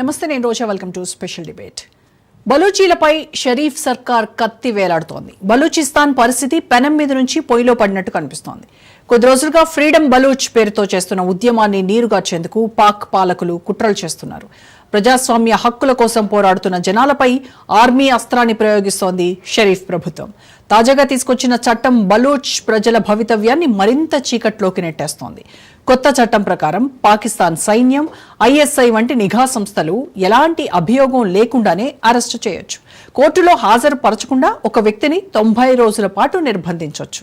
నమస్తే నేను Roja. Welcome to special debate బలూచీలపై Sharif సర్కార్ కత్తి వేలాడుతోంది. బలూచిస్తాన్ పరిస్థితి పెనం మీద నుంచి పొయ్యిలో పడినట్టు కనిపిస్తోంది. కొద్ది రోజులుగా ఫ్రీడమ్ బలూచ్ పేరుతో చేస్తున్న ఉద్యమాన్ని నీరుగార్చేందుకు పాక్ పాలకులు కుట్రలు చేస్తున్నారు. ప్రజాస్వామ్య హక్కుల కోసం పోరాడుతున్న జనాలపై ఆర్మీ అస్త్రాన్ని ప్రయోగిస్తోంది షరీఫ్ ప్రభుత్వం. తాజాగా తీసుకొచ్చిన చట్టం బలూచ్ ప్రజల భవితవ్యాన్ని మరింత చీకట్లోకి నెట్టేస్తోంది. కొత్త చట్టం ప్రకారం పాకిస్తాన్ సైన్యం ఐఎస్ఐ వంటి నిఘా సంస్థలు ఎలాంటి అభియోగం లేకుండానే అరెస్టు చేయొచ్చు. కోర్టులో హాజరుపరచకుండా ఒక వ్యక్తిని తొంభై రోజుల పాటు నిర్బంధించవచ్చు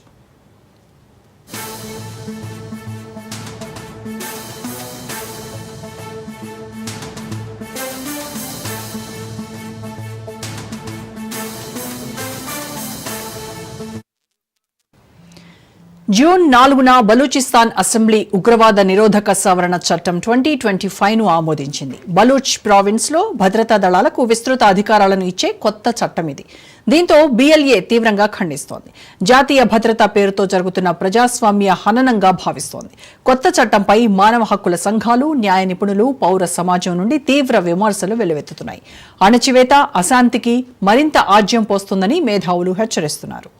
జూన్ నాలుగున బలూచిస్తాన్ అసెంబ్లీ ఉగ్రవాద నిరోధక సవరణ చట్టం ట్వంటీ ట్వంటీ ఫైవ్ను ఆమోదించింది. బలూచ్ ప్రావిన్స్లో భద్రతా దళాలకు విస్తృత అధికారాలను ఇచ్చే కొత్త చట్టం ఇది. దీంతో బిఎల్ఏ తీవ్రంగా ఖండిస్తోంది. జాతీయ భద్రత పేరుతో జరుగుతున్న ప్రజాస్వామ్య హననంగా భావిస్తోంది. కొత్త చట్టంపై మానవ హక్కుల సంఘాలు న్యాయ నిపుణులు పౌర సమాజం నుండి తీవ్ర విమర్శలు వెలువెత్తుతున్నాయి. అణచివేత అశాంతికి మరింత ఆజ్యం పోస్తుందని మేధావులు హెచ్చరిస్తున్నారు.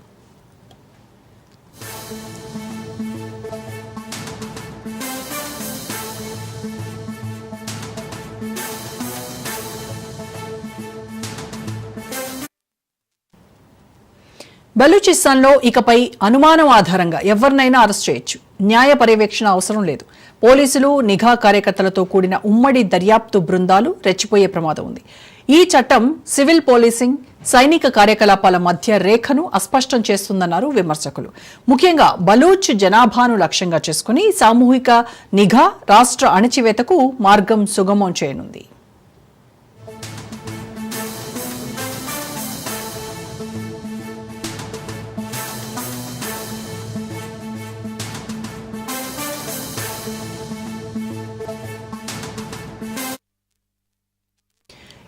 బలూచిస్తాన్లో ఇకపై అనుమానం ఆధారంగా ఎవరినైనా అరెస్ట్ చేయొచ్చు. న్యాయ పర్యవేక్షణ అవసరం లేదు. పోలీసులు నిఘా కార్యకర్తలతో కూడిన ఉమ్మడి దర్యాప్తు బృందాలు రెచ్చిపోయే ప్రమాదం ఉంది. ఈ చట్టం సివిల్ పోలీసింగ్ సైనిక కార్యకలాపాల మధ్య రేఖను అస్పష్టం చేస్తుందన్నారు విమర్శకులు. ముఖ్యంగా బలూచ్ జనాభాను లక్ష్యంగా చేసుకుని సామూహిక నిఘా రాష్ట్ర అణచివేతకు మార్గం సుగమం చేయనుంది.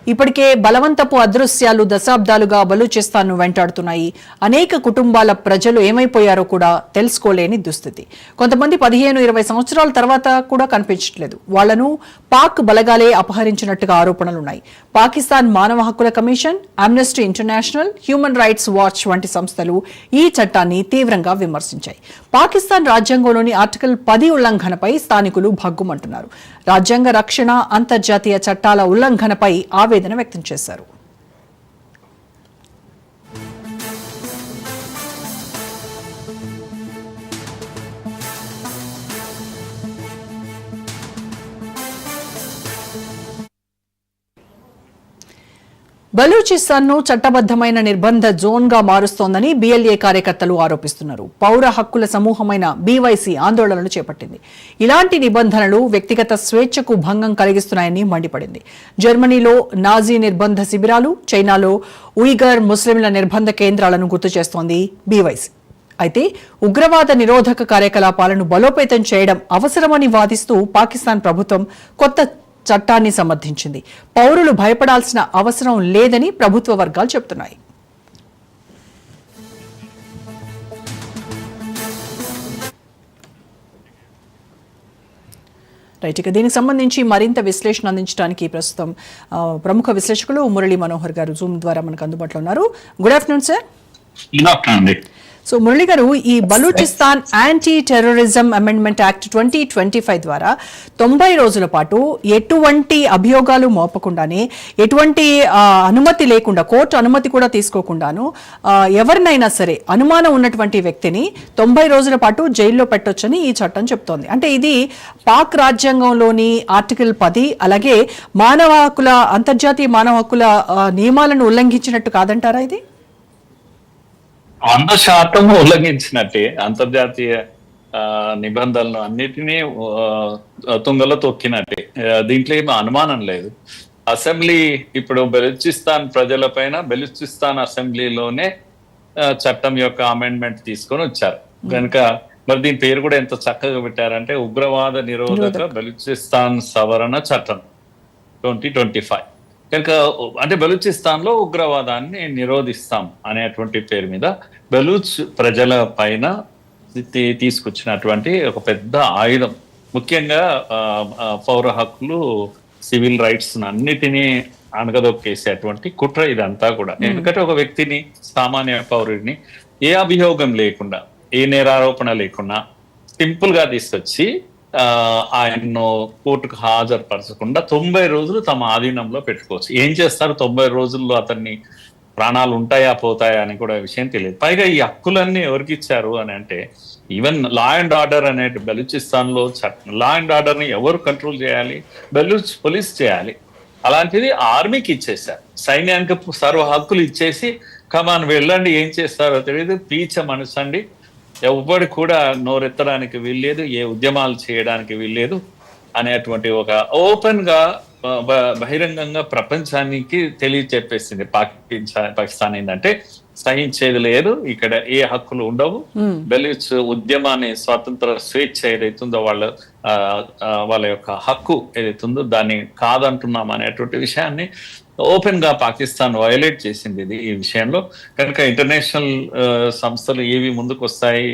ఇప్పటికే బలవంతపు అదృశ్యాలు దశాబ్దాలుగా బలూచిస్తాన్ను వెంటాడుతున్నాయి. అనేక కుటుంబాల ప్రజలు ఏమైపోయారో కూడా తెలుసుకోలేని దుస్థితి. కొంతమంది పదిహేను ఇరవై సంవత్సరాల తర్వాత కూడా కనిపించట్లేదు. వాళ్ళను పాక్ బలగాలే అపహరించినట్టుగా ఆరోపణలున్నాయి. పాకిస్తాన్ మానవ హక్కుల commission Amnesty International Human Rights Watch వంటి సంస్థలు ఈ చట్టాన్ని తీవ్రంగా విమర్శించాయి. పాకిస్తాన్ రాజ్యాంగంలోని ఆర్టికల్ పది ఉల్లంఘనపై స్థానికులు భగ్గుమంటున్నారు. రాజ్యాంగ రక్షణ అంతర్జాతీయ చట్టాల ఉల్లంఘనపై ఆవేదన వ్యక్తం చేశారు. బలూచిస్తాన్ను చట్టబద్దమైన నిర్బంధ జోన్గా మారుస్తోందని బీఎల్ఏ కార్యకర్తలు ఆరోపిస్తున్నారు. పౌర హక్కుల సమూహమైన బీవైసీ ఆందోళనలు చేపట్టింది. ఇలాంటి నిబంధనలు వ్యక్తిగత స్వేచ్ఛకు భంగం కలిగిస్తున్నాయని మండిపడింది. జర్మనీలో నాజీ నిర్బంధ శిబిరాలు చైనాలో ఉయిగర్ ముస్లింల నిర్బంధ కేంద్రాలను గుర్తు చేస్తోంది బీవైసీ. అయితే ఉగ్రవాద నిరోధక కార్యకలాపాలను బలోపేతం చేయడం అవసరమని వాదిస్తూ పాకిస్తాన్ ప్రభుత్వం కొత్త చట్టాన్ని సమర్థించింది. పౌరులు భయపడాల్సిన అవసరం లేదని ప్రభుత్వ వర్గాలు చెబుతున్నాయి రైట్ ఇక దీనికి సంబంధించి మరింత విశ్లేషణ అందించడానికి ప్రస్తుతం ప్రముఖ విశ్లేషకులు మురళీ మనోహర్ గారు జూమ్ ద్వారా మనకు అందుబాటులో ఉన్నారు. Good afternoon sir good afternoon so Murali గారు ఈ Balochistan anti terrorism amendment act twenty twenty five ద్వారా తొంభై రోజుల పాటు ఎటువంటి అభియోగాలు మోపకుండానే ఎటువంటి అనుమతి లేకుండా కోర్టు అనుమతి కూడా తీసుకోకుండాను ఎవరినైనా సరే అనుమానం ఉన్నటువంటి వ్యక్తిని తొంభై రోజుల పాటు జైల్లో పెట్టొచ్చని ఈ చట్టం చెప్తోంది. అంటే ఇది పాక్ రాజ్యాంగంలోని ఆర్టికల్ పది అలాగే మానవ హక్కుల అంతర్జాతీయ మానవ హక్కుల నియమాలను ఉల్లంఘించినట్టు కాదంటారా ఇది? వంద శాతం ఉల్లంఘించినట్టే అంతర్జాతీయ నిబంధనలు అన్నిటినీ తుంగలో తొక్కినట్టే. దీంట్లో ఏమీ అనుమానం లేదు. అసెంబ్లీ ఇప్పుడు బెలూచిస్తాన్ ప్రజలపైన బెలూచిస్తాన్ అసెంబ్లీలోనే చట్టం యొక్క అమెండ్మెంట్ తీసుకొని వచ్చారు. కనుక మరి దీని పేరు కూడా ఎంత చక్కగా పెట్టారంటే ఉగ్రవాద నిరోధక. బెలూచిస్తాన్ సవరణ చట్టం ట్వంటీ ట్వంటీ ఫైవ్. కనుక అంటే బలూచిస్తాన్లో ఉగ్రవాదాన్ని నిరోధిస్తాం అనేటువంటి పేరు మీద బలూచ్ ప్రజల పైన తీసుకొచ్చినటువంటి ఒక పెద్ద ఆయుధం. ముఖ్యంగా పౌర హక్కులు సివిల్ రైట్స్ అన్నిటినీ అణగదొక్కేసేటువంటి కుట్ర ఇదంతా కూడా. ఎందుకంటే ఒక వ్యక్తిని సామాన్య పౌరుడిని ఏ అభియోగం లేకుండా ఏ నేరారోపణ లేకుండా సింపుల్గా తీసుకొచ్చి ఆయన్ను కోర్టుకు హాజరుపరచకుండా తొంభై రోజులు తమ ఆధీనంలో పెట్టుకోవచ్చు. ఏం చేస్తారు? తొంభై రోజుల్లో అతన్ని ప్రాణాలు ఉంటాయా పోతాయా అని కూడా విషయం తెలియదు. పైగా ఈ హక్కులన్నీ ఎవరికి ఇచ్చారు అని అంటే ఈవెన్ లా అండ్ ఆర్డర్ అనే బలూచిస్తాన్లో లా అండ్ ఆర్డర్ని ఎవరు కంట్రోల్ చేయాలి? బెలూచ్ పోలీస్ చేయాలి. అలాంటిది ఆర్మీకి ఇచ్చేశారు. సైన్యానికి సర్వ హక్కులు ఇచ్చేసి కమాన్ వెళ్ళండి ఏం చేస్తారో తెలియదు. పీచ మనసండి ఎవ్వడి కూడా నోరెత్తడానికి వీల్లేదు ఏ ఉద్యమాలు చేయడానికి వీల్లేదు అనేటువంటి ఒక ఓపెన్గా బహిరంగంగా ప్రపంచానికి తెలియచెప్పేసింది పాకిస్తాన్ పాకిస్తాన్ ఏంటంటే సహించేది లేదు ఇక్కడ ఏ హక్కులు ఉండవు. బెలిచ్ ఉద్యమాన్ని స్వాతంత్ర స్వేచ్ఛ ఏదైతుందో వాళ్ళ వాళ్ళ యొక్క హక్కు ఏదైతుందో దాన్ని కాదంటున్నాం అనేటువంటి విషయాన్ని ఓపెన్గా పాకిస్తాన్ వయలేట్ చేసింది ఇది ఈ విషయంలో. కనుక ఇంటర్నేషనల్ సంస్థలు ఏవి ముందుకు వస్తాయి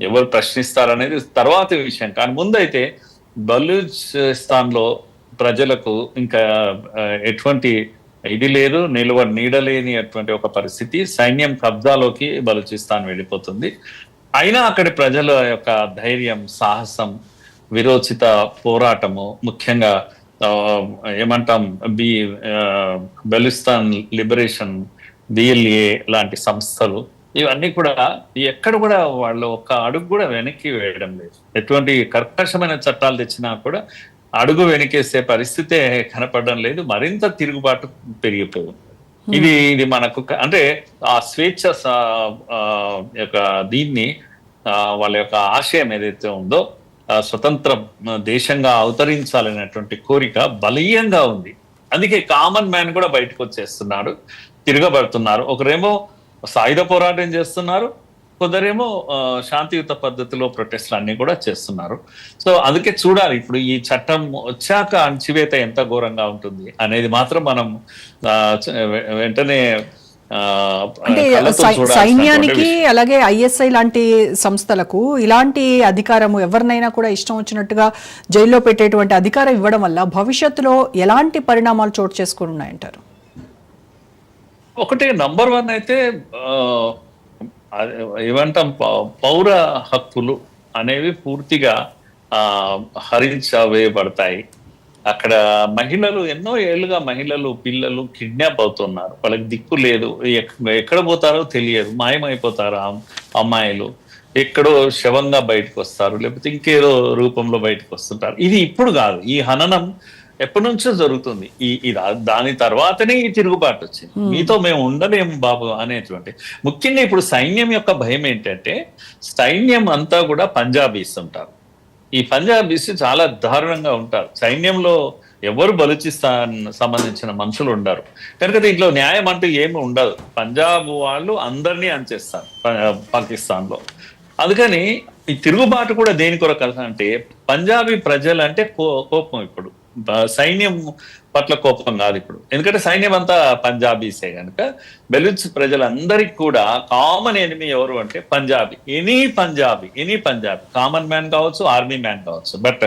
ఎవరు ప్రశ్నిస్తారు అనేది తర్వాత విషయం. కానీ ముందైతే బలూచిస్తాన్లో ప్రజలకు ఇంకా ఎటువంటి ఇది లేదు నిలువ నీడలేని అటువంటి ఒక పరిస్థితి. సైన్యం కబ్జాలోకి బలూచిస్తాన్ వెళ్ళిపోతుంది. అయినా అక్కడి ప్రజల యొక్క ధైర్యం సాహసం విరోచిత పోరాటము ముఖ్యంగా ఏమంటాం బి బెలుస్తాన్ లిబరేషన్ బిఎల్ఏ లాంటి సంస్థలు ఇవన్నీ కూడా ఎక్కడ కూడా వాళ్ళు ఒక్క అడుగు కూడా వెనక్కి వేయడం లేదు. ఎటువంటి కర్కశమైన చట్టాలు తెచ్చినా కూడా అడుగు వెనకేసే పరిస్థితే కనపడడం లేదు. మరింత తిరుగుబాటు పెరిగిపోయింది. ఇది ఇది మనకు అంటే ఆ స్వేచ్ఛ యొక్క దీన్ని వాళ్ళ యొక్క ఆశయం ఏదైతే ఉందో స్వతంత్ర దేశంగా అవతరించాలనేటువంటి కోరిక బలీయంగా ఉంది. అందుకే కామన్ మ్యాన్ కూడా బయటకు వచ్చేస్తున్నాడు తిరగబడుతున్నారు. ఒకరేమో సాయుధ పోరాటం చేస్తున్నారు కొందరేమో శాంతియుత పద్ధతిలో ప్రొటెస్ట్లు అన్ని కూడా చేస్తున్నారు. సో అందుకే చూడాలి ఇప్పుడు ఈ చట్టం వచ్చాక అణచివేత ఎంత ఘోరంగా ఉంటుంది అనేది మాత్రం మనం వెంటనే అంటే సైన్యానికి. అలాగే ఐఎస్ఐ లాంటి సంస్థలకు ఇలాంటి అధికారము ఎవరినైనా కూడా ఇష్టం వచ్చినట్టుగా జైల్లో పెట్టేటువంటి అధికారం ఇవ్వడం వల్ల భవిష్యత్తులో ఎలాంటి పరిణామాలు చోటు చేసుకుని ఉన్నాయంటారు ఒకటి నంబర్ వన్ అయితే ఏమంటాం పౌర హక్కులు అనేవి పూర్తిగా హరించవేయబడతాయి అక్కడ మహిళలు ఎన్నో ఏళ్ళుగా మహిళలు పిల్లలు కిడ్నాప్ అవుతున్నారు. వాళ్ళకి దిక్కు లేదు. ఎక్- ఎక్కడ పోతారో తెలియదు. మాయమైపోతారు అమ్మాయిలు. ఎక్కడో శవంగా బయటకు వస్తారు. లేకపోతే ఇంకేదో రూపంలో బయటకు వస్తుంటారు. ఇది ఇప్పుడు కాదు. ఈ హననం ఎప్పటి నుంచో జరుగుతుంది. ఈ దాని తర్వాతనే ఈ తిరుగుబాటు వచ్చింది. మీతో మేము ఉండలేము బాబు అనేటువంటి. ముఖ్యంగా ఇప్పుడు సైన్యం యొక్క భయం ఏంటంటే సైన్యం అంతా కూడా పంజాబీస్ ఉంటారు. ఈ పంజాబీస్ చాలా దారుణంగా ఉంటారు. సైన్యంలో ఎవరు బలుచిస్తాన్ సంబంధించిన మనుషులు ఉండరు. కనుక దీంట్లో న్యాయం అంటూ ఏమి ఉండదు. పంజాబ్ వాళ్ళు అందరినీ అంచేస్తారు ప- పాకిస్తాన్లో అందుకని ఈ తిరుగుబాటు కూడా దేని కొరకు అంటే పంజాబీ ప్రజలంటే కో- కోపం ఇప్పుడు. సైన్యం పట్ల కోపం కాదు ఇప్పుడు. ఎందుకంటే సైన్యం అంతా పంజాబీసే కనుక బెలూచ్ ప్రజలందరికీ కూడా కామన్ ఎనిమి ఎవరు అంటే Punjabi. Any Punjabi any Punjabi. Common man కావచ్చు ఆర్మీ మ్యాన్ కావచ్చు. బట్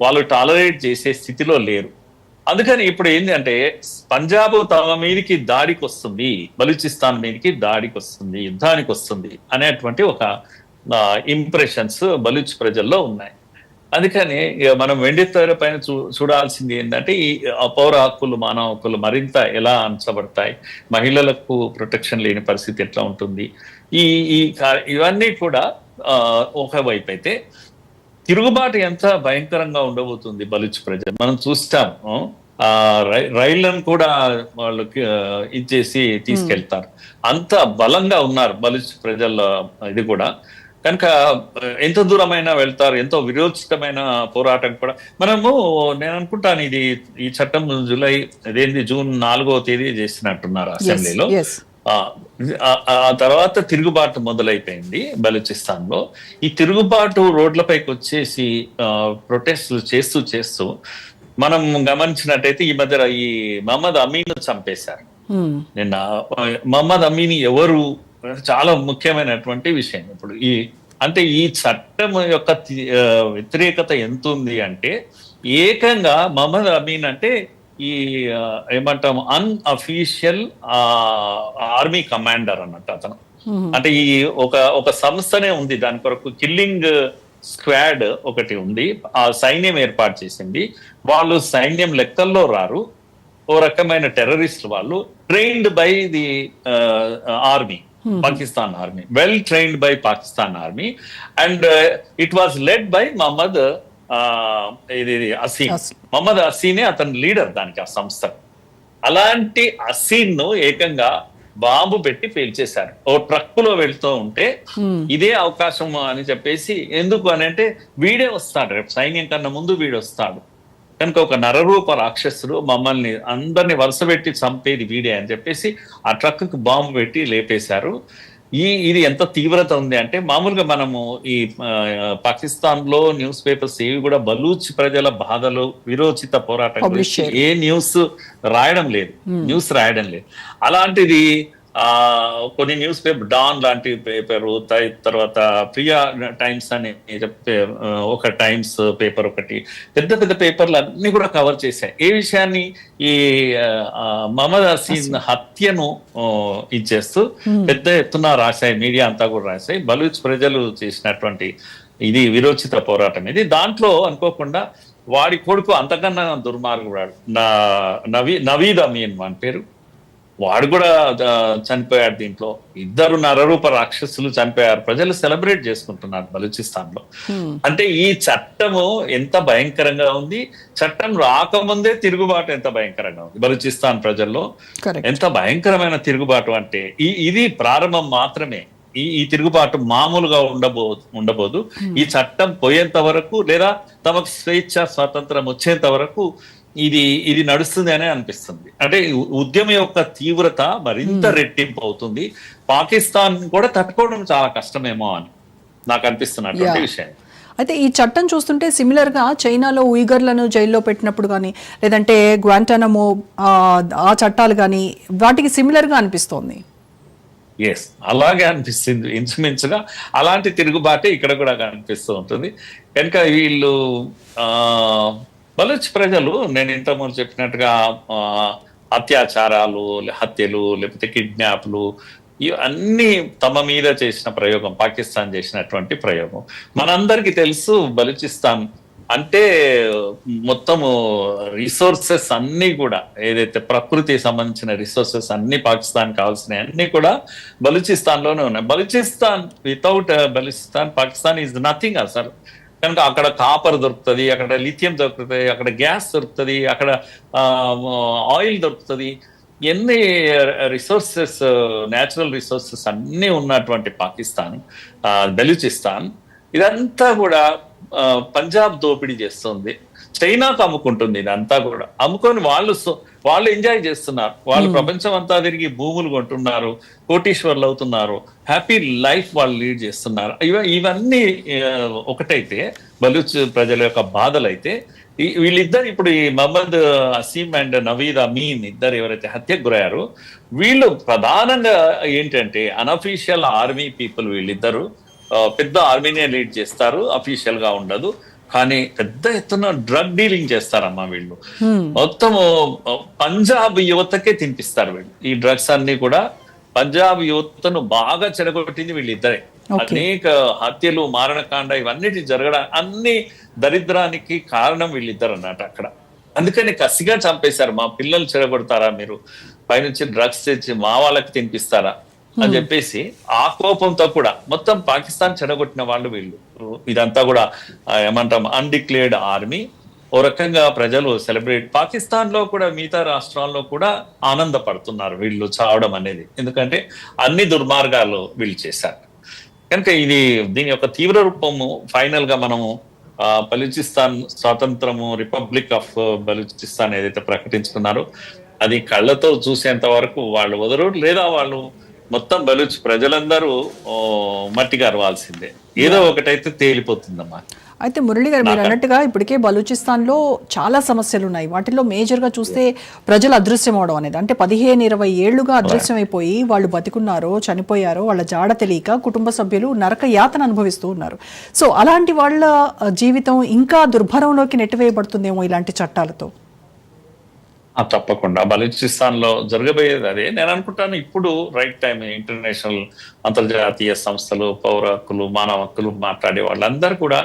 వాళ్ళు టాలరేట్ చేసే స్థితిలో లేరు. అందుకని ఇప్పుడు ఏంటి అంటే పంజాబ్ తమ మీదకి దాడికి వస్తుంది బలూచిస్తాన్ మీదకి దాడికి వస్తుంది యుద్ధానికి వస్తుంది అనేటువంటి ఒక ఇంప్రెషన్స్ బలూచ్ ప్రజల్లో ఉన్నాయి. అందుకని మనం వెండి తెర పైన చూ చూడాల్సింది ఏంటంటే ఈ పౌర హక్కులు మానవ హక్కులు మరింత ఎలా అంచబడతాయి? మహిళలకు ప్రొటెక్షన్ లేని పరిస్థితి ఎట్లా ఉంటుంది? ఈ ఈ ఇవన్నీ కూడా ఆ, ఒకవైపు అయితే తిరుగుబాటు ఎంత భయంకరంగా ఉండబోతుంది బలుచ్ ప్రజలు? మనం చూస్తాము ఆ రైళ్ళను కూడా వాళ్ళకి ఇచ్చేసి తీసుకెళ్తారు. అంత బలంగా ఉన్నారు బలుచ్ ప్రజల ఇది కూడా. కనుక ఎంత దూరమైనా వెళ్తారు ఎంతో విరోచితమైన పోరాటం కూడా. మనము నేను అనుకుంటాను ఇది ఈ చట్టం జూలై అదేంటి జూన్ నాలుగో తేదీ చేసినట్టున్నారు అసెంబ్లీలో. ఆ తర్వాత తిరుగుబాటు మొదలైపోయింది బలూచిస్తాన్లో ఈ తిరుగుబాటు రోడ్లపైకి వచ్చేసి ప్రొటెస్ట్లు చేస్తూ చేస్తూ మనం గమనించినట్టయితే ఈ మధ్య ఈ మహమ్మద్ అమీన్ చంపేశారు. నిన్న మహమ్మద్ అమీని ఎవరు చాలా ముఖ్యమైనటువంటి విషయం. ఇప్పుడు ఈ అంటే ఈ చట్టం యొక్క వ్యతిరేకత ఎంత ఉంది అంటే ఏకంగా మహమ్మద్ అమీన్ అంటే ఈ ఏమంటాం అన్అఫీషియల్ ఆర్మీ కమాండర్ అన్నట్టు అతను. అంటే ఈ ఒక ఒక సంస్థనే ఉంది. దాని కొరకు కిల్లింగ్ స్క్వాడ్ ఒకటి ఉంది. ఆ సైన్యం ఏర్పాటు చేసింది. వాళ్ళు సైన్యం లెక్కల్లో రారు. ఓ రకమైన టెర్రరిస్ట్ వాళ్ళు. Trained by the army Pakistan army well trained by Pakistan army and it was led by Mohammad ఇది అసీన్ అసీన్. మహమ్మద్ అసీనే అతని లీడర్ దానికి ఆ సంస్థ. అలాంటి అసీన్ను ఏకంగా బాంబు పెట్టి పేల్చేశారు ఓ ట్రక్లో వెళ్తూ ఉంటే ఇదే అవకాశం అని చెప్పేసి ఎందుకు అని అంటే వీడే వస్తాడు రేపు. సైన్యం కన్నా ముందు వీడు వస్తాడు. కనుక ఒక నరరూప రాక్షసుడు మమ్మల్ని అందరిని వరుస పెట్టి చంపేది వీడే అని చెప్పేసి ఆ ట్రక్కు బాంబు పెట్టి లేపేశారు. ఈ ఇది ఎంత తీవ్రత ఉంది అంటే మామూలుగా మనము ఈ పాకిస్తాన్లో న్యూస్ పేపర్స్ ఏవి కూడా బలూచ్ ప్రజల బాధలు విరోచిత పోరాటం గురించి ఏ న్యూస్ రాయడం లేదు. న్యూస్ రాయడం లేదు. అలాంటిది కొన్ని న్యూస్ పేపర్ డాన్ లాంటి పేపర్ తర్వాత ప్రియా టైమ్స్ అని చెప్పే ఒక టైమ్స్ పేపర్ ఒకటి పెద్ద పెద్ద పేపర్లు అన్ని కూడా కవర్ చేశాయి. ఏ విషయాన్ని ఈ మహమ్మద్ హసీన్ హత్యను ఇచ్చేస్తూ పెద్ద ఎత్తున రాశాయి మీడియా అంతా కూడా రాశాయి. బలూచ్ ప్రజలు చేసినటువంటి ఇది విరోచిత పోరాటం ఇది. దాంట్లో అనుకోకుండా వాడి కొడుకు అంతకన్నా దుర్మార్గుడు నా నవీ నవీద్ అమీన్ వాని పేరు. వాడు కూడా చనిపోయాడు దీంట్లో. ఇద్దరు నరరూప రాక్షసులు చనిపోయారు. ప్రజలు సెలబ్రేట్ చేసుకుంటున్నారు బలూచిస్తాన్లో అంటే ఈ చట్టము ఎంత భయంకరంగా ఉంది? చట్టం రాకముందే తిరుగుబాటు ఎంత భయంకరంగా ఉంది? బలూచిస్తాన్ ప్రజల్లో ఎంత భయంకరమైన తిరుగుబాటు అంటే ఈ ఇది ప్రారంభం మాత్రమే. ఈ ఈ తిరుగుబాటు మామూలుగా ఉండబో ఉండబోదు. ఈ చట్టం పోయేంత వరకు లేదా తమకు స్వేచ్ఛ స్వాతంత్రం వచ్చేంత వరకు ఇది ఇది నడుస్తుంది అనే అనిపిస్తుంది. అంటే ఉద్యమం యొక్క తీవ్రత మరింత రెట్టింపు అవుతుంది. పాకిస్తాన్ కూడా తట్టుకోవడం చాలా కష్టమేమో అని నాకు అనిపిస్తున్నటువంటి. విషయం. అయితే ఈ చట్టం చూస్తుంటే సిమిలర్గా చైనాలో ఉయిగర్లను జైల్లో పెట్టినప్పుడు కానీ లేదంటే గ్వాంటానమో ఆ, చట్టాలు కానీ వాటికి సిమిలర్గా అనిపిస్తోంది. ఎస్ అలాగే అనిపిస్తుంది. ఇంచుమించుగా అలాంటి తిరుగుబాటే ఇక్కడ కూడా కనిపిస్తూ ఉంటుంది. కనుక వీళ్ళు ఆ బలుచ్ ప్రజలు నేను ఇంతకుముందు చెప్పినట్టుగా అత్యాచారాలు హత్యలు లేకపోతే కిడ్నాప్లు ఇవన్నీ తమ మీద చేసిన ప్రయోగం పాకిస్తాన్ చేసినటువంటి ప్రయోగం. మనందరికీ తెలుసు బలూచిస్తాన్ అంటే మొత్తము రిసోర్సెస్ అన్ని కూడా ఏదైతే ప్రకృతి సంబంధించిన రిసోర్సెస్ అన్ని పాకిస్తాన్ కావాల్సినవి అన్ని కూడా బలూచిస్తాన్లోనే ఉన్నాయి. Balochistan without Balochistan Pakistan is nothing అసలు. కనుక అక్కడ కాపర్ దొరుకుతుంది అక్కడ లిథియం దొరుకుతుంది అక్కడ గ్యాస్ దొరుకుతుంది అక్కడ ఆయిల్ దొరుకుతుంది. ఎన్ని రిసోర్సెస్ న్యాచురల్ రిసోర్సెస్ అన్ని ఉన్నటువంటి పాకిస్తాన్ ఆ, బెలూచిస్తాన్ ఇదంతా కూడా పంజాబ్ దోపిడీ చేస్తుంది. చైనాకు అమ్ముకుంటుంది ఇదంతా కూడా. అమ్ముకొని వాళ్ళు వాళ్ళు ఎంజాయ్ చేస్తున్నారు. వాళ్ళు ప్రపంచం అంతా తిరిగి భూములు కొంటున్నారు కోటీశ్వర్లు అవుతున్నారు హ్యాపీ లైఫ్ వాళ్ళు లీడ్ చేస్తున్నారు. ఇవ ఇవన్నీ ఒకటైతే బలూచ్ ప్రజల యొక్క బాధలు అయితే వీళ్ళిద్దరు ఇప్పుడు ఈ మహమ్మద్ అసీం అండ్ నవీద్ అమీన్ ఇద్దరు ఎవరైతే హత్యకు గురయ్యారో వీళ్ళు ప్రధానంగా ఏంటంటే అనఫీషియల్ ఆర్మీ పీపుల్ వీళ్ళిద్దరు పెద్ద ఆర్మీనే లీడ్ చేస్తారు అఫీషియల్గా ఉండదు. కానీ పెద్ద ఎత్తున డ్రగ్ డీలింగ్ చేస్తారమ్మా వీళ్ళు. మొత్తం పంజాబ్ యువతకే తినిపిస్తారు వీళ్ళు. ఈ డ్రగ్స్ అన్ని కూడా పంజాబ్ యువతను బాగా చెడగొట్టింది వీళ్ళిద్దరే. అనేక హత్యలు మారణకాండ ఇవన్నిటి జరగడం అన్ని దరిద్రానికి కారణం వీళ్ళిద్దరు అన్నమాట అక్కడ. అందుకని కసిగా చంపేశారు మా పిల్లలు చెడగొడతారా మీరు? పైనుంచి డ్రగ్స్ తెచ్చి మా వాళ్ళకి తినిపిస్తారా? అని చెప్పేసి ఆ కోపంతో కూడా మొత్తం పాకిస్తాన్ చెడగొట్టిన వాళ్ళు వీళ్ళు. ఇదంతా కూడా ఏమంటాం అన్డిక్లేర్డ్ ఆర్మీ ఓ రకంగా ప్రజలు సెలబ్రేట్ పాకిస్తాన్లో కూడా మిగతా రాష్ట్రాల్లో కూడా ఆనందపడుతున్నారు వీళ్ళు చావడం అనేది. ఎందుకంటే అన్ని దుర్మార్గాలు వీళ్ళు చేశారు. కనుక ఇది దీని యొక్క తీవ్ర రూపము ఫైనల్గా మనము బలూచిస్తాన్ స్వాతంత్రము రిపబ్లిక్ ఆఫ్ బలూచిస్తాన్ ఏదైతే ప్రకటించుకున్నారో అది కళ్ళతో చూసేంత వరకు వాళ్ళు వదరు లేదా వాళ్ళు మొత్తం బలూచ్ ప్రజలందరూ ఓ, మట్టిగా అరవాల్సిందే ఏదో ఒకటైతే తేలిపోతుందమ్మా. అయితే మురళి గారు మీరు అన్నట్టుగా ఇప్పటికే బలూచిస్తాన్లో చాలా సమస్యలు ఉన్నాయి వాటిల్లో మేజర్గా చూస్తే ప్రజలు అదృశ్యం అవడం అనేది అంటే పదిహేను ఇరవై ఏళ్ళుగా అదృశ్యం అయిపోయి వాళ్ళు బతికున్నారో చనిపోయారో వాళ్ళ జాడ తెలియక కుటుంబ సభ్యులు నరక యాతన అనుభవిస్తూ ఉన్నారు. సో అలాంటి వాళ్ళ జీవితం ఇంకా దుర్భరంలోకి నెట్టివేయబడుతుందేమో ఇలాంటి చట్టాలతో? తప్పకుండా. బలూచిస్తాన్లో జరగబోయేది అదే. నేను అనుకుంటాను ఇప్పుడు రైట్ టైం ఇంటర్నేషనల్ అంతర్జాతీయ సంస్థలు పౌర హక్కులు మానవ హక్కులు మాట్లాడే వాళ్ళందరూ కూడా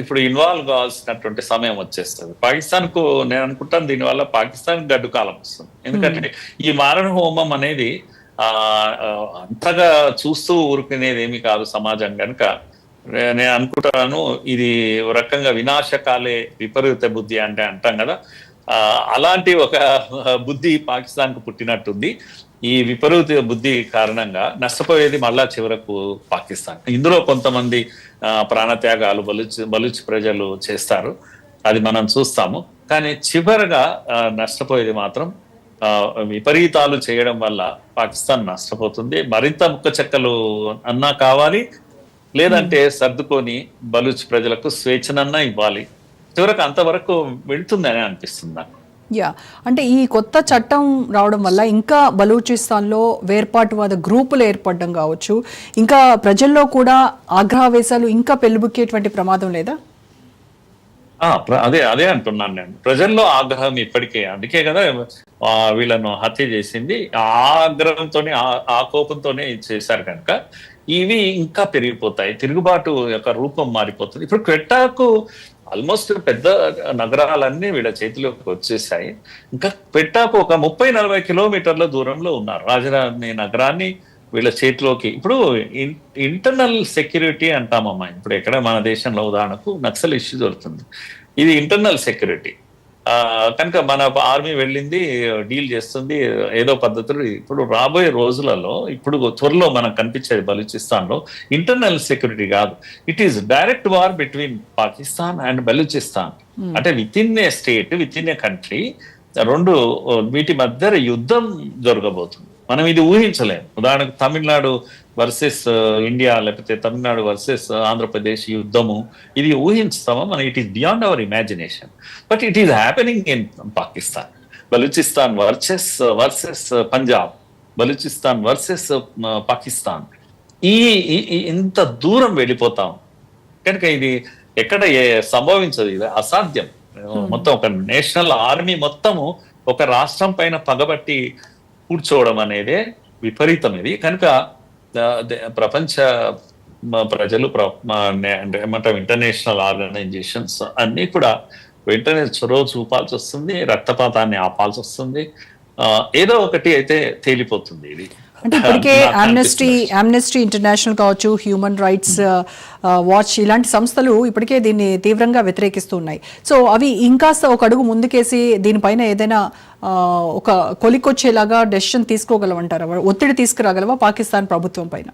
ఇప్పుడు ఇన్వాల్వ్ కావాల్సినటువంటి సమయం వచ్చేస్తుంది. పాకిస్తాన్కు నేను అనుకుంటాను దీనివల్ల పాకిస్తాన్ గడ్డు కాలం వస్తుంది. ఎందుకంటే ఈ మారణ హోమం అనేది అంతగా చూస్తూ ఊరుకునేది ఏమి కాదు సమాజం కనుక నేను అనుకుంటాను ఇది రకంగా వినాశకాలే విపరీత బుద్ధి అంటే అంటాం కదా. అలాంటి ఒక బుద్ధి పాకిస్తాన్కు పుట్టినట్టుంది. ఈ విపరీత బుద్ధి కారణంగా నష్టపోయేది మళ్ళా చివరకు పాకిస్తాన్. ఇందులో కొంతమంది ప్రాణత్యాగాలు బలుచ్ బలుచ్ ప్రజలు చేస్తారు. అది మనం చూస్తాము. కానీ చివరగా నష్టపోయేది మాత్రం విపరీతాలు చేయడం వల్ల పాకిస్తాన్ నష్టపోతుంది. మరింత ముక్క చెక్కలు అన్నా కావాలి. లేదంటే సర్దుకొని బలూచ్ ప్రజలకు స్వేచ్ఛనన్నా ఇవ్వాలి. చివరకు అంతవరకు వెళ్తుందని అనిపిస్తుంది నాకు. యా అంటే ఈ కొత్త చట్టం రావడం వల్ల ఇంకా బలూచిస్తాన్లో వేర్పాటువాద గ్రూపులు ఏర్పడడం కావచ్చు ఇంకా ప్రజల్లో కూడా ఆగ్రహవేశాలు ఇంకా పెళ్ళిబుక్కేటువంటి ప్రమాదం లేదా? అదే అదే అంటున్నాను నేను. ప్రజల్లో ఆగ్రహం ఇప్పటికే. అందుకే కదా వీళ్ళను హత్య చేసింది. ఆ ఆగ్రహంతోనే ఆ- కోపంతోనే చేశారు కనుక ఇవి ఇంకా పెరిగిపోతాయి. తిరుగుబాటు యొక్క రూపం మారిపోతుంది. ఇప్పుడు క్వెట్టాకు ఆల్మోస్ట్ పెద్ద నగరాలన్నీ వీళ్ళ చేతిలోకి వచ్చేసాయి. ఇంకా పెట్టాకు ఒక ముప్పై నలభై కిలోమీటర్ల దూరంలో ఉన్నారు. రాజధాని నగరాన్ని వీళ్ళ చేతిలోకి ఇప్పుడు ఇంటర్నల్ సెక్యూరిటీ అంటామమ్మా. ఇప్పుడు ఎక్కడ మన దేశంలో ఉదాహరణకు నక్సల్ ఇష్యూ దొరుకుతుంది ఇది ఇంటర్నల్ సెక్యూరిటీ. కనుక మన ఆర్మీ వెళ్ళింది డీల్ చేస్తుంది ఏదో పద్ధతులు ఇప్పుడు రాబోయే రోజులలో ఇప్పుడు త్వరలో మనకు కనిపించేది బలూచిస్తాన్లో ఇంటర్నల్ సెక్యూరిటీ కాదు. It is direct war between Pakistan and Balochistan అంటే within a state within a country రెండు వీటి మధ్య యుద్ధం జరగబోతుంది. మనం ఇది ఊహించలేము ఉదాహరణకు తమిళనాడు వర్సెస్ ఇండియా లేకపోతే తమిళనాడు వర్సెస్ ఆంధ్రప్రదేశ్ యుద్ధము ఇది ఊహించుతామా? మనం it is beyond our imagination but it is happening in Pakistan Balochistan versus versus Punjab Balochistan versus Pakistan ఈ ఇంత దూరం వెళ్ళిపోతాం. కనుక ఇది ఎక్కడ ఏ- సంభవించదు ఇది అసాధ్యం. మొత్తం ఒక నేషనల్ ఆర్మీ మొత్తము ఒక రాష్ట్రం పైన పగబట్టి కూర్చోవడం అనేదే విపరీతం ఇది కనుక ప్రపంచ ప్రజలు ప్ర- అంటే ఏమంటాం ఇంటర్నేషనల్ ఆర్గనైజేషన్స్ అన్నీ కూడా వెంటనే చొరవ చూపాల్సి వస్తుంది రక్తపాతాన్ని ఆపాల్సి వస్తుంది ఏదో ఒకటి అయితే తేలిపోతుంది ఇది. అంటే ఇప్పటికే ఆమ్నెస్టీ. ఆమ్నెస్టీ ఇంటర్నేషనల్ కావచ్చు హ్యూమన్ రైట్స్ వాచ్ ఇలాంటి సంస్థలు ఇప్పటికే దీన్ని తీవ్రంగా వ్యతిరేకిస్తున్నాయి. సో అవి ఇంకాస్త ఒక అడుగు ముందుకేసి దీనిపైన ఏదైనా ఆ, ఒక కొలికొచ్చేలాగా డెసిషన్ తీసుకోగలవంటారా ఒత్తిడి తీసుకురాగలవా పాకిస్తాన్ ప్రభుత్వం పైన?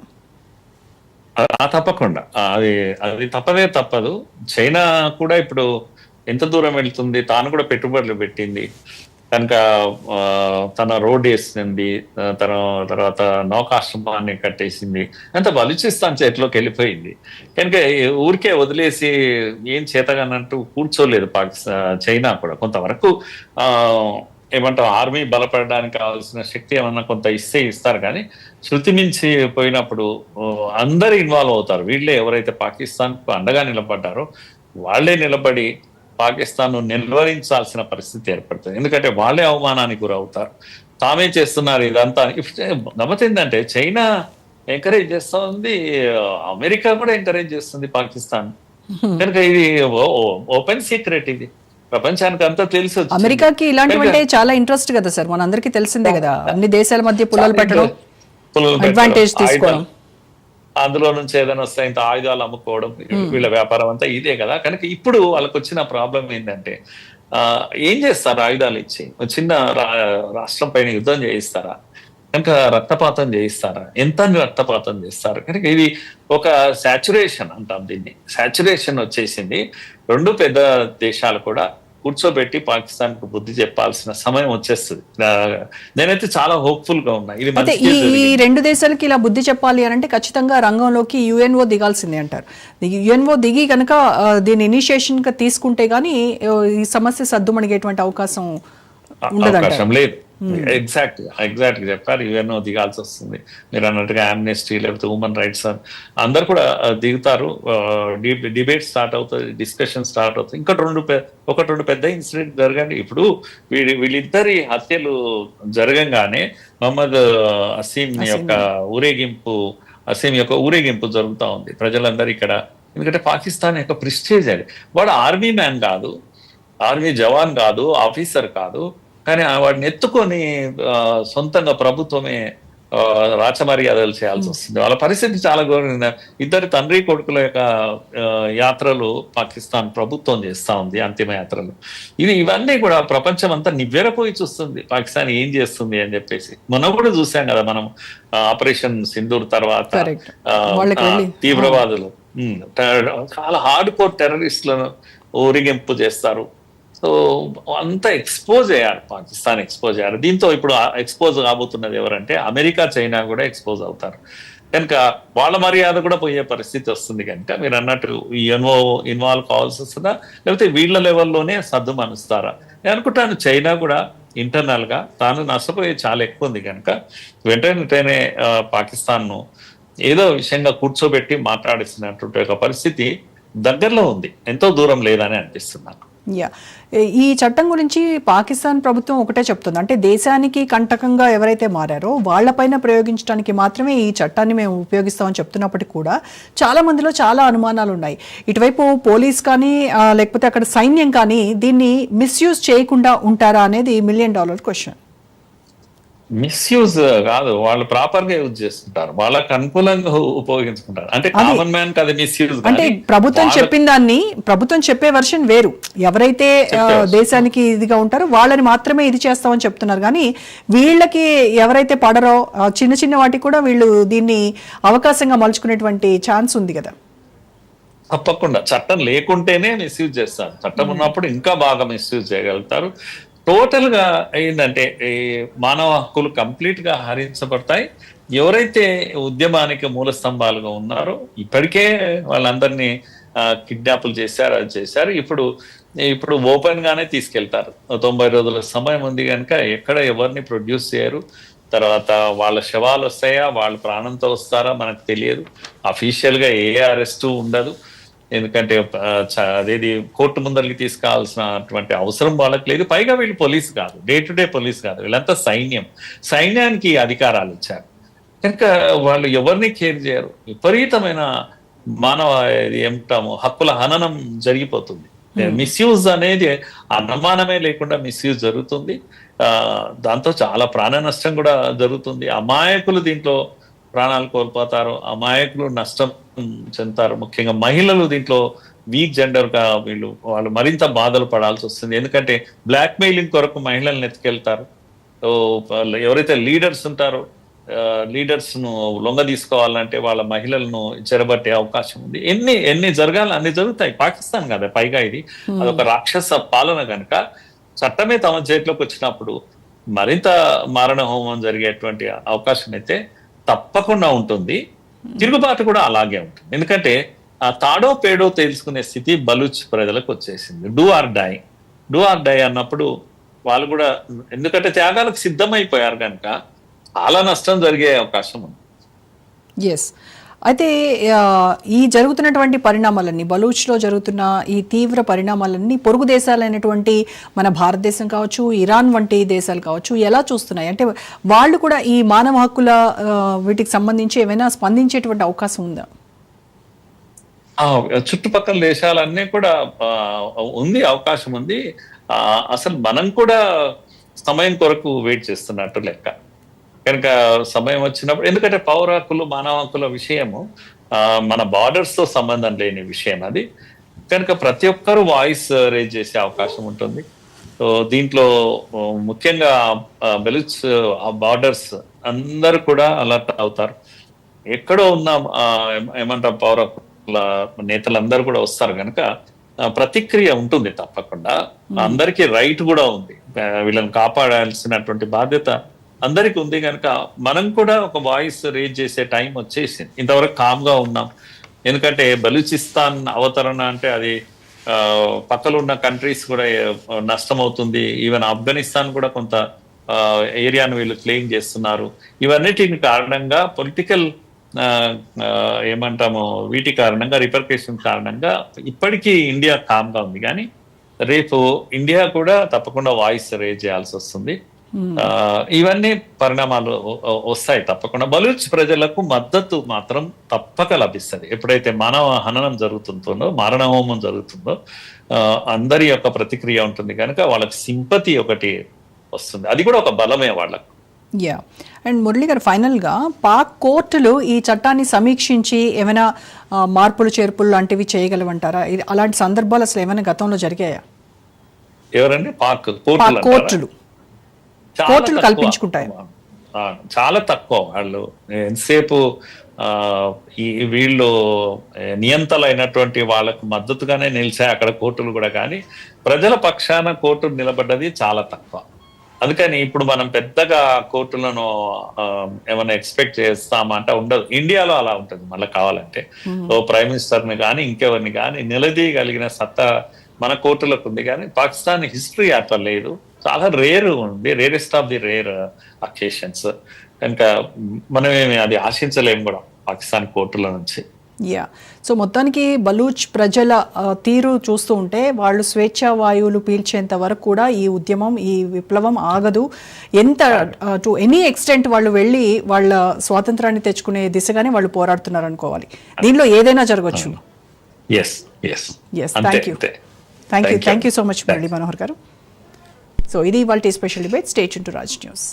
తప్పకుండా. అది అది తప్పదే తప్పదు. చైనా కూడా ఇప్పుడు ఎంత దూరం వెళ్తుంది? తాను కూడా పెట్టుబడులు పెట్టింది. కనుక తన రోడ్ వేసింది తన తర్వాత నౌకాశ్రమాన్ని కట్టేసింది అంత బలుచిస్తాన్ చేతిలోకి వెళ్ళిపోయింది. కనుక ఊరికే వదిలేసి ఏం చేతగానంటూ కూర్చోలేదు పాకిస్తాన్ చైనా కూడా. కొంతవరకు ఏమంటారు ఏమంటాం ఆర్మీ బలపడడానికి కావాల్సిన శక్తి ఏమన్నా కొంత ఇస్తే ఇస్తారు. కానీ శృతి మించి పోయినప్పుడు అందరు ఇన్వాల్వ్ అవుతారు. వీళ్ళే ఎవరైతే పాకిస్తాన్కు అండగా నిలబడ్డారో వాళ్ళే నిలబడి పాకిస్తాన్ నిల్వరించాల్సిన పరిస్థితి ఏర్పడుతుంది. ఎందుకంటే వాళ్ళే అవమానానికి గురవుతారు. తామే చేస్తున్నారు ఇదంతా. ఇప్పుడు గమత ఏంటంటే చైనా ఎంకరేజ్ చేస్తా ఉంది అమెరికా కూడా ఎంకరేజ్ చేస్తుంది పాకిస్తాన్. కనుక ఇది ఓపెన్ సీక్రెట్ ఇది. ప్రపంచానికి అంతా తెలిసి. అమెరికాకి ఇలాంటివంటే చాలా ఇంట్రెస్ట్ కదా సార్. మనందరికీ తెలిసిందే కదా. అన్ని దేశాల మధ్య పుల్లలు పెట్టడం అడ్వాంటేజ్ తీసుకోవడం. అందులో నుంచి ఏదైనా వస్తే ఇంత ఆయుధాలు అమ్ముకోవడం వీళ్ళ వ్యాపారం అంతా ఇదే కదా. కనుక ఇప్పుడు వాళ్ళకి వచ్చిన ప్రాబ్లం ఏంటంటే ఆ, ఏం చేస్తారు ఆయుధాలు ఇచ్చి? ఒక చిన్న రా- రాష్ట్రం పైన యుద్ధం చేయిస్తారా? కనుక రక్తపాతం చేయిస్తారా? ఎంత రక్తపాతం చేస్తారు? కనుక ఇది ఒక సాచురేషన్ అంటాం దీన్ని. సాచురేషన్ వచ్చేసింది. రెండు పెద్ద దేశాలు కూడా కూర్చోబెట్టి పాకిస్తాన్కు బుద్ధి చెప్పాల్సిన సమయం వచ్చేస్తుంది. నేనైతే చాలా హోప్ఫుల్గా ఉన్నా. ఇది ఈ రెండు దేశాలకి ఇలా బుద్ధి చెప్పాలి అని అంటే ఖచ్చితంగా రంగంలోకి యుఎన్ఓ దిగాల్సిందే అంటారు. యుఎన్ఓ దిగి కనుక ఆ, దీన్ని ఇనిషియేషన్గా తీసుకుంటే గానీ ఈ సమస్య సద్దుమణిగేటువంటి అవకాశం అవకాశం లేదు. ఎగ్జాక్ట్ ఎగ్జాక్ట్గా చెప్పారు. యుఎన్ఓ దిగాల్సి వస్తుంది మీరు అన్నట్టుగా ఆమ్నెస్టీ లేకపోతే హ్యూమన్ రైట్స్ అందరు కూడా దిగుతారు. డిబేట్ స్టార్ట్ అవుతుంది డిస్కషన్ స్టార్ట్ అవుతుంది. ఇంకా రెండు ఒకటి రెండు పెద్ద ఇన్సిడెంట్ జరగండి. ఇప్పుడు వీడి వీళ్ళిద్దరి హత్యలు జరగంగానే మహమ్మద్ అసీం యొక్క ఊరేగింపు అసీం యొక్క ఊరేగింపు జరుగుతా ఉంది. ప్రజలందరూ ఇక్కడ ఎందుకంటే పాకిస్తాన్ యొక్క ప్రిస్టేజ్ అది. వాడు ఆర్మీ మ్యాన్ కాదు. ఆర్మీ జవాన్ కాదు ఆఫీసర్ కాదు. కానీ ఆ వాడిని ఎత్తుకొని సొంతంగా ప్రభుత్వమే రాచమర్యాదలు చేయాల్సి వస్తుంది. వాళ్ళ పరిస్థితి చాలా ఘోరంగా ఇద్దరు తండ్రి కొడుకుల యొక్క యాత్రలు పాకిస్తాన్ ప్రభుత్వం చేస్తా ఉంది అంతిమ యాత్రలు. ఇది ఇవన్నీ కూడా ప్రపంచం అంతా నివ్వెరపోయి చూస్తుంది. పాకిస్తాన్ ఏం చేస్తుంది అని చెప్పేసి. మొన్న కూడా చూసాం కదా మనం ఆపరేషన్ సింధూర్ తర్వాత. తీవ్రవాదులు. చాలా హార్డ్ కోర్ టెర్రరిస్టులను ఊరిగింపు చేస్తారు. సో అంతా ఎక్స్పోజ్ అయ్యారు పాకిస్తాన్ ఎక్స్పోజ్ అయ్యారు. దీంతో ఇప్పుడు ఎక్స్పోజ్ కాబోతున్నది ఎవరంటే అమెరికా చైనా కూడా ఎక్స్పోజ్ అవుతారు. కనుక వాళ్ళ మర్యాద కూడా పోయే పరిస్థితి వస్తుంది కనుక మీరు అన్నట్టు ఇన్వాల్వ్ ఇన్వాల్వ్ కావాల్సి వస్తుందా? లేకపోతే వీళ్ళ లెవెల్లోనే సర్దు మనుస్తారా నేను అనుకుంటాను చైనా కూడా ఇంటర్నల్గా తాను నష్టపోయే చాలా ఎక్కువ ఉంది కనుక వెంటనే వెంటనే పాకిస్తాన్ను ఏదో విషయంగా కూర్చోబెట్టి మాట్లాడిస్తున్నటువంటి ఒక పరిస్థితి దగ్గరలో ఉంది. ఎంతో దూరం లేదని అనిపిస్తుంది నాకు. యా ఈ చట్టం గురించి పాకిస్తాన్ ప్రభుత్వం ఒకటే చెప్తుంది. అంటే దేశానికి కంటకంగా ఎవరైతే మారారో వాళ్ళపైన ప్రయోగించడానికి మాత్రమే ఈ చట్టాన్ని మేము ఉపయోగిస్తామని చెప్తున్నప్పటికీ కూడా చాలా మందిలో చాలా అనుమానాలు ఉన్నాయి. ఇటువైపు పోలీస్ కానీ లేకపోతే అక్కడ సైన్యం కానీ దీన్ని మిస్యూజ్ చేయకుండా ఉంటారా అనేది మిలియన్ డాలర్ క్వశ్చన్ మిస్యూజ్ కాదు వాళ్ళు ప్రాపర్గా యూజ్ చేసుకుంటారు వాళ్ళకి అనుకూలంగా ఉపయోగించుకుంటారు. అంటే కామన్ మ్యాన్కి అది మిస్యూజ్ అంటే ప్రభుత్వం చెప్పిన దాన్ని ప్రభుత్వం చెప్పే వర్షన్ వేరు. ఎవరైతే దేశానికి ఇదిగా ఉంటారో వాళ్ళని మాత్రమే ఇది చేస్తామని చెప్తున్నారు. కానీ వీళ్ళకి ఎవరైతే పడరో చిన్న చిన్న వాటికి కూడా వీళ్ళు దీన్ని అవకాశంగా మలుచుకునేటువంటి ఛాన్స్ ఉంది కదా. తప్పకుండా. చట్టం లేకుంటేనే మిస్యూజ్ చేస్తారు. చట్టం ఉన్నప్పుడు ఇంకా బాగా మిస్యూజ్ చేయగలుగుతారు. టోటల్గా ఏంటంటే ఈ మానవ హక్కులు కంప్లీట్గా హరించబడతాయి. ఎవరైతే ఉద్యమానికి మూల స్తంభాలుగా ఉన్నారో ఇప్పటికే వాళ్ళందరినీ కిడ్నాపులు చేశారు అది చేశారు. ఇప్పుడు ఇప్పుడు ఓపెన్ గానే తీసుకెళ్తారు. తొంభై రోజుల సమయం ఉంది కనుక ఎక్కడ ఎవరిని ప్రొడ్యూస్ చేయరు. తర్వాత వాళ్ళ శవాలు వస్తాయా? వాళ్ళ ప్రాణంతో వస్తారా? మనకు తెలియదు. అఫీషియల్గా ఏ అరెస్టు ఉండదు. ఎందుకంటే అదేది కోర్టు ముందరికి తీసుకురావాల్సినటువంటి అవసరం వాళ్ళకి లేదు. పైగా వీళ్ళు పోలీస్ కాదు. డే టు డే పోలీస్ కాదు. వీళ్ళంతా సైన్యం. సైన్యానికి అధికారాలు ఇచ్చారు. కనుక వాళ్ళు ఎవరిని కేర్ చేయరు. విపరీతమైన మానవ ఏమిటాము హక్కుల హననం జరిగిపోతుంది. మిస్యూజ్ అనేది అనుమానమే లేకుండా మిస్యూజ్ జరుగుతుంది. ఆ దాంతో చాలా ప్రాణ నష్టం కూడా జరుగుతుంది. అమాయకులు దీంట్లో ప్రాణాలు కోల్పోతారు. అమాయకులు నష్టం చెందుతారు. ముఖ్యంగా మహిళలు దీంట్లో వీక్ జెండర్గా వీళ్ళు వాళ్ళు మరింత బాధలు పడాల్సి వస్తుంది. ఎందుకంటే బ్లాక్ మెయిలింగ్ కొరకు మహిళల్ని ఎత్తుకెళ్తారు. ఎవరైతే లీడర్స్ ఉంటారో లీడర్స్ను లొంగ తీసుకోవాలంటే వాళ్ళ మహిళలను చెరబట్టే అవకాశం ఉంది. ఎన్ని ఎన్ని జరగాలి అన్ని జరుగుతాయి. పాకిస్తాన్ కదా పైగా ఇది. అదొక రాక్షస పాలన కనుక చట్టమే తమ చేతిలోకి వచ్చినప్పుడు మరింత మారణ హోమం జరిగేటువంటి అవకాశం అయితే తప్పకుండా ఉంటుంది. తిరుగుబాటు కూడా అలాగే ఉంటుంది. ఎందుకంటే ఆ తాడో పేడో తెలుసుకునే స్థితి బలూచ్ ప్రజలకు వచ్చేసింది. Do or die. Do or die అన్నప్పుడు వాళ్ళు కూడా ఎందుకంటే త్యాగాలకు సిద్ధమైపోయారు కనుక చాలా నష్టం జరిగే అవకాశం ఉంది. ఎస్ అయితే ఈ జరుగుతున్నటువంటి పరిణామాలన్నీ బలూచ్లో జరుగుతున్న ఈ తీవ్ర పరిణామాలన్నీ పొరుగు దేశాలైనటువంటి మన భారతదేశం కావచ్చు ఇరాన్ వంటి దేశాలు కావచ్చు ఎలా చూస్తున్నాయి? అంటే వాళ్ళు కూడా ఈ మానవ హక్కుల వీటికి సంబంధించి ఏమైనా స్పందించేటువంటి అవకాశం ఉందా? చుట్టుపక్కల దేశాలన్నీ కూడా ఉంది అవకాశం ఉంది. అసలు మనం కూడా సమయం కొరకు వెయిట్ చేస్తున్నట్టు లెక్క. కనుక సమయం వచ్చినప్పుడు ఎందుకంటే పౌర హక్కులు మానవ హక్కుల విషయము మన బార్డర్స్తో సంబంధం లేని విషయం అది. కనుక ప్రతి ఒక్కరు వాయిస్ రేజ్ చేసే అవకాశం ఉంటుంది. సో దీంట్లో ముఖ్యంగా బెలుచ్ బార్డర్స్ అందరూ కూడా అలర్ట్ అవుతారు. ఎక్కడో ఉన్న ఏమంటారు పౌర హక్కుల నేతలందరూ కూడా వస్తారు కనుక ప్రతిక్రియ ఉంటుంది తప్పకుండా. అందరికీ రైట్ కూడా ఉంది. వీళ్ళని కాపాడాల్సినటువంటి బాధ్యత అందరికి ఉంది కనుక మనం కూడా ఒక వాయిస్ రేజ్ చేసే టైం వచ్చేసింది. ఇంతవరకు కామ్గా ఉన్నాం. ఎందుకంటే బలూచిస్తాన్ అవతరణ అంటే అది పక్కలో ఉన్న కంట్రీస్ కూడా నష్టం అవుతుంది ఈవెన్ ఆఫ్ఘనిస్తాన్ కూడా కొంత ఏరియాను వీళ్ళు క్లెయిమ్ చేస్తున్నారు. ఇవన్నిటిని కారణంగా పొలిటికల్ ఏమంటాము వీటి కారణంగా రిపర్కేషన్ కారణంగా ఇప్పటికీ ఇండియా కామ్గా ఉంది. కానీ రేపు ఇండియా కూడా తప్పకుండా వాయిస్ రేజ్ చేయాల్సి వస్తుంది. ఇవన్నీ పరిణామాలు వస్తాయి తప్పకుండా. బలూచ్ ప్రజలకు మద్దతు మాత్రం తప్పక లభిస్తుంది. ఎప్పుడైతే మానవ హననం జరుగుతుందో మారణ హోమం జరుగుతుందో అందరి యొక్క ప్రతిక్రియ ఉంటుంది కనుక వాళ్ళకి సింపతి ఒకటి వస్తుంది. అది కూడా ఒక బలమే వాళ్ళకు. యా అండ్ మురళి గారు ఫైనల్గా పాక్ కోర్టులు ఈ చట్టాన్ని సమీక్షించి ఏమైనా మార్పులు చేర్పులు లాంటివి చేయగలవంటారా? ఇది అలాంటి సందర్భాలు అసలు ఏమైనా గతంలో జరిగాయా? ఎవరండి? పాక్ కోర్టులు? కోర్టులు చాలా కోర్టులు తక్కువ. కల్పించుకుంటాయి. చాలా తక్కువ వాళ్ళు. ఎంతసేపు ఆ, ఈ వీళ్ళు నియంతలైనటువంటి వాళ్ళకు మద్దతుగానే నిలిచాయి అక్కడ కోర్టులు కూడా కానీ ప్రజల పక్షాన కోర్టులు నిలబడ్డది చాలా తక్కువ. అందుకని ఇప్పుడు మనం పెద్దగా కోర్టులను ఏమైనా ఎక్స్పెక్ట్ చేస్తామా అంటే ఉండదు. ఇండియాలో అలా ఉంటుంది. మళ్ళీ కావాలంటే ఓ ప్రైమ్ మినిస్టర్ని కానీ ఇంకెవరిని కానీ నిలదీయగలిగిన సత్తా మన కోర్టులకు ఉంది. కానీ పాకిస్తాన్ హిస్టరీ అట్లా లేదు. చాలా రేర్ ఉంది. Rarest of the rare occasions కనుక మనమేమి అది ఆశించలేము కూడా పాకిస్తాన్ కోర్టుల నుంచి. యా సో మొత్తానికి బలూచ్ ప్రజల ఆ, తీరు చూస్తూ ఉంటే వాళ్ళు స్వేచ్ఛా వాయువులు పీల్చేంత వరకు కూడా ఈ ఉద్యమం ఈ విప్లవం ఆగదు. ఎంత టు ఎనీ ఎక్స్టెంట్ వాళ్ళు వెళ్ళి వాళ్ళ స్వాతంత్రాన్ని తెచ్చుకునే దిశగానే వాళ్ళు పోరాడుతున్నారు అనుకోవాలి దీనిలో ఏదైనా జరగచ్చు. Yes yes thank you thank you thank you so much Murali Manohar గారు. సో ఇది ఇవాళ special debate state to Raj News